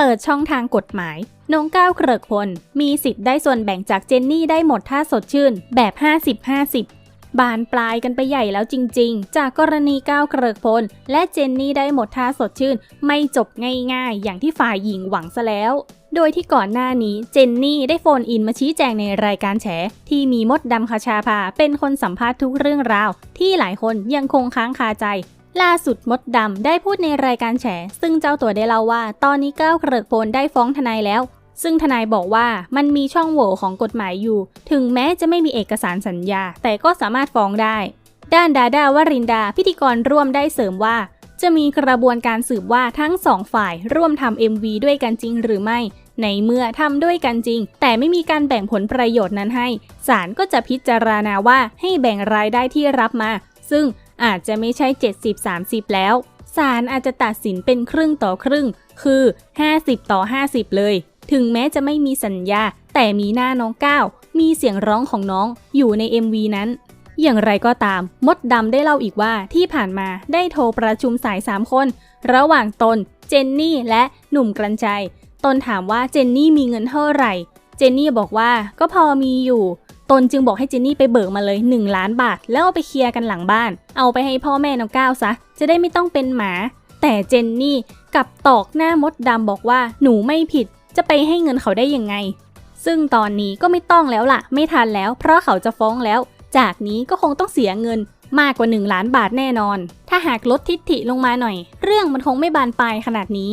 เปิดช่องทางกฎหมาย น้องก้าวเกริกพล มีสิทธิ์ได้ส่วนแบ่งจากเจนนี่ได้หมดถ้าสดชื่น แบบ 50-50บานปลายกันไปใหญ่แล้วจริงๆ จากกรณีก้าวเกริกพล และเจนนี่ได้หมดท่าสดชื่น ไม่จบง่ายๆ อย่างที่ฝ่ายหญิงหวังซะแล้ว โดยที่ก่อนหน้านี้เจนนี่ได้โฟนอินมาชี้แจงในรายการแฉ ที่มีมดดำคาชาภาเป็นคนสัมภาษณ์ทุกเรื่องราว ที่หลายคนยังคงค้างคาใจ ล่าสุดมดดำได้พูดในรายการแฉ ซึ่งเจ้าตัวได้เล่าว่า ตอนนี้ก้าวเกริกพลได้ฟ้องทนายแล้ว ซึ่งทนายบอกว่ามันมีช่องโหว่ของกฎหมายอยู่ ถึงแม้จะไม่มีเอกสารสัญญา แต่ก็สามารถฟ้องได้ ด้านดาดาวรินดาพิธีกรร่วมได้เสริมว่า จะมีกระบวนการสืบว่าทั้งสองฝ่ายร่วมทำ MV ด้วยกันจริงหรือไม่ ในเมื่อทำด้วยกันจริง แต่ไม่มีการแบ่งผลประโยชน์นั้นให้ศาลก็จะพิจารณาว่าให้แบ่งรายได้ที่รับมา ซึ่ง อาจจะไม่ใช่ 70-30 แล้ว ศาลอาจจะตัดสินเป็นครึ่งต่อครึ่ง คือ 50 ต่อ 50 เลย ถึงแม้จะไม่มีสัญญา แต่มีหน้าน้องก้าว มีเสียงร้องของน้องอยู่ใน MV นั้น อย่างไรก็ตาม มดดำได้เล่าอีกว่าที่ผ่านมาได้โทรประชุมสาย 3 คน ระหว่างตน เจนนี่ และหนุ่มกลันใจ ตนถามว่าเจนนี่มีเงินเท่าไหร่ เจนนี่บอกว่าก็พอมีอยู่ ตนจึงบอกให้เจนนี่ไปเบิกมาเลย 1 ล้านบาท แล้วเอาไปเคลียร์กันหลังบ้าน เอาไปให้พ่อแม่น้องก้าวซะ จะได้ไม่ต้องเป็นหมา แต่เจนนี่กลับตอกหน้ามดดำบอกว่าหนูไม่ผิด จะไปให้เงินเขาได้ยังไง ซึ่งตอนนี้ก็ไม่ต้องแล้วล่ะ ไม่ทันแล้ว เพราะเขาจะฟ้องแล้ว จากนี้ก็คงต้องเสียเงินมากกว่า 1 ล้านบาทแน่นอน ถ้าหากลดทิฐิลงมาหน่อย เรื่องมันคงไม่บานปลายขนาดนี้